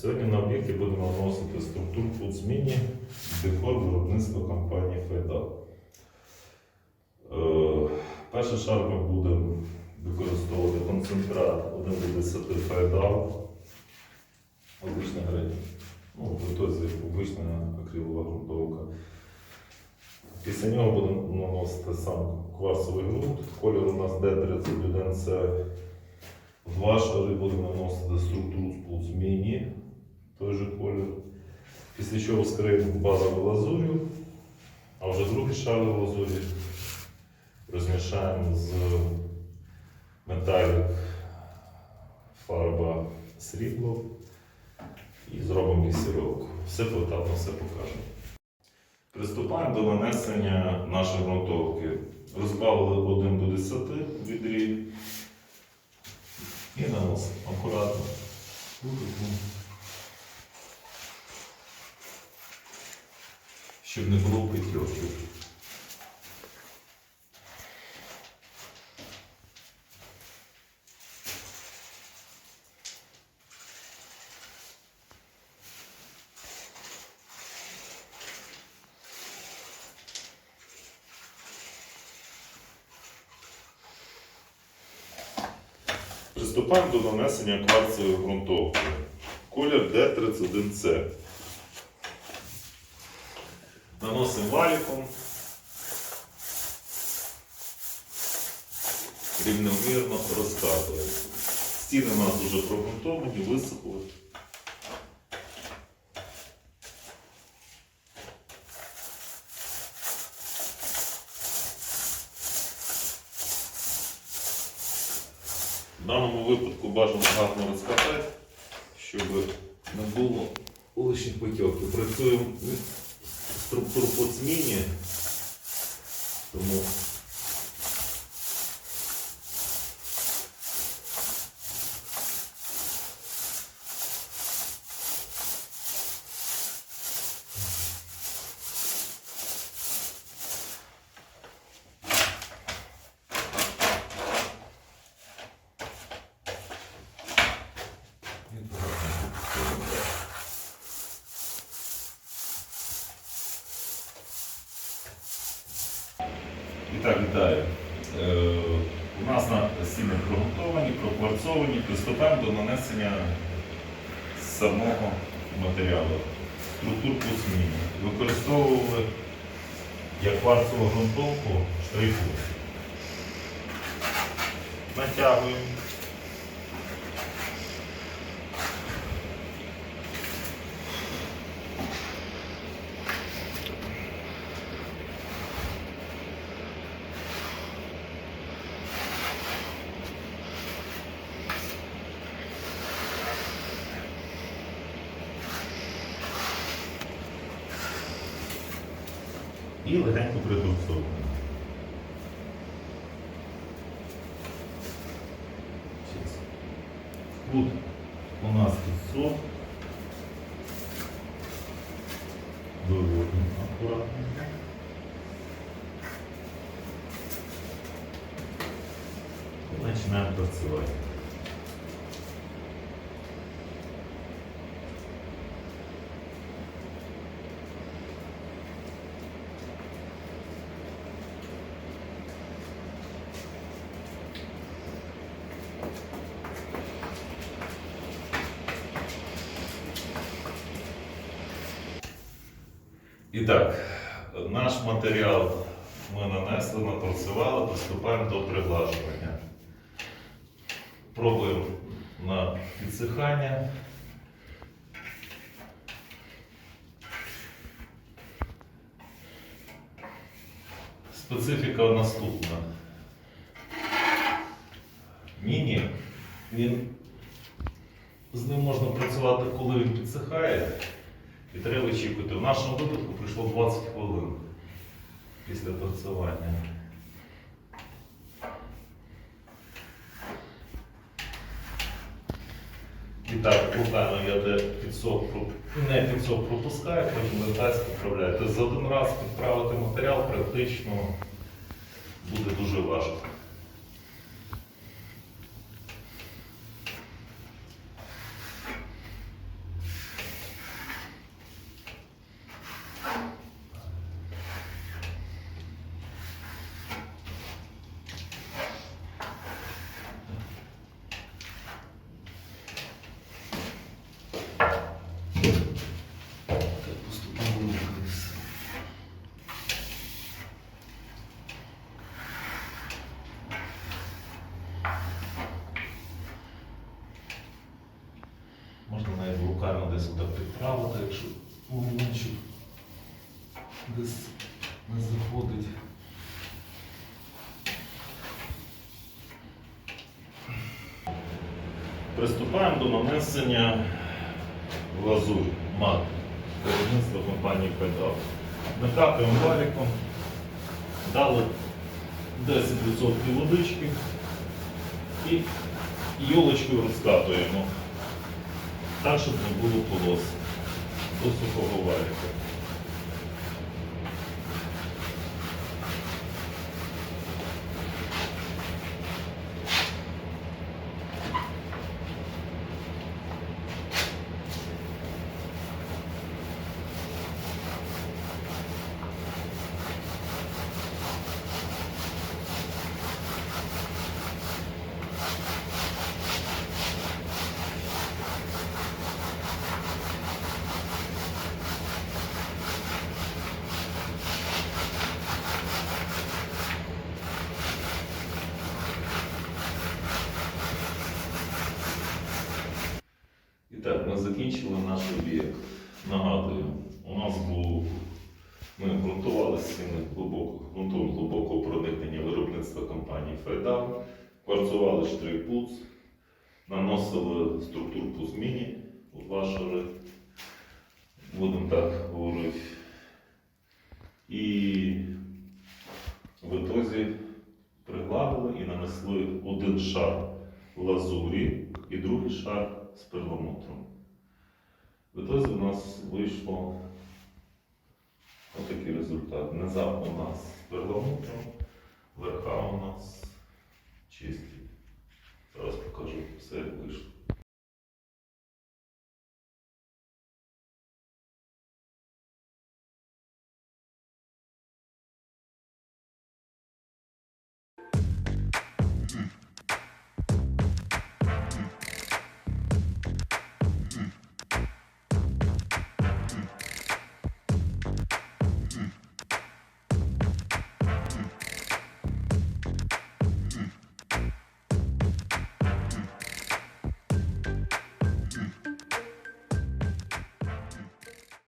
Сьогодні на об'єкті будемо вносити структуру структурку зміні декор виробництва компанії Фейдал. Е, Перший шар будемо використовувати концентрат 1 до 10 Фейдал. Обична гриль. Ну, обична акрилова ґрунтовка. Після нього будемо наносити сам кварцевий ґрунт. Колір у нас D31 це Два шари будемо наносити структуру сплус міні, той же колір. Після чого скриємо базову лазур'ю, а вже другий шар лазурі розмішаємо з металік фарба срібло і зробимо лісіровку. Все поетапно все покажемо. Приступаємо до нанесення нашої ґрунтовки. Розбавили 1 до 10 відрі. І наносимо акуратно. Щоб не було петьоків. Приступаємо до нанесення кварцевої ґрунтовки. Колір D31C. Наносимо валіком. Рівномірно розкатуємо. Стіни у нас вже прогрунтовані, висохли. В даному випадку бажано гарно розкатати, щоб не було лишніх потьоків. Працюємо структуру по зміні, тому Вітаю. Е, у нас на стіни прогрунтовані, прокварцовані, приступаємо до нанесення самого матеріалу. Структур по. Використовували як кварцеву грунтовку штриху. Натягуємо. І легенько придурцовуємо. Тут у нас пісок. Виводимо акуратненько. Починаємо працювати. І так, наш матеріал ми нанесли, напрацювали, приступаємо до приглажування. Пробуємо на підсихання. Специфіка наступна. Міні, він з ним можна працювати, коли він підсихає. І треба очікувати. В нашому випадку пройшло 20 хвилин після торцювання. І так, буквально я де підсох, про- не підсох пропускаю, потім вертаюся, підправляю. Тобто за один раз підправити матеріал практично буде дуже важко. Справа, так якщо повністю десь не заходить. Приступаємо до нанесення глазурь мат керівництва компанії Федал. Накапуємо валіком, дали 10% водички і йолочкою розкатуємо. Так, щоб не було полос до сухого валіка. І так, ми закінчили наш об'єкт. Нагадую, у нас був, ми ґрунтували стіни глибоко, ґрунтом глибокого проникнення виробництва компанії Файдал, кварцували штрих-пуц, наносили структурку зміні шари, будемо так говорити. І в ітозі пригладили і нанесли один шар лазурі і другий шар з перламутром. В у нас вийшло отакий результат. Низа у нас перламутром, верха у нас чисті. Зараз покажу все вийшло.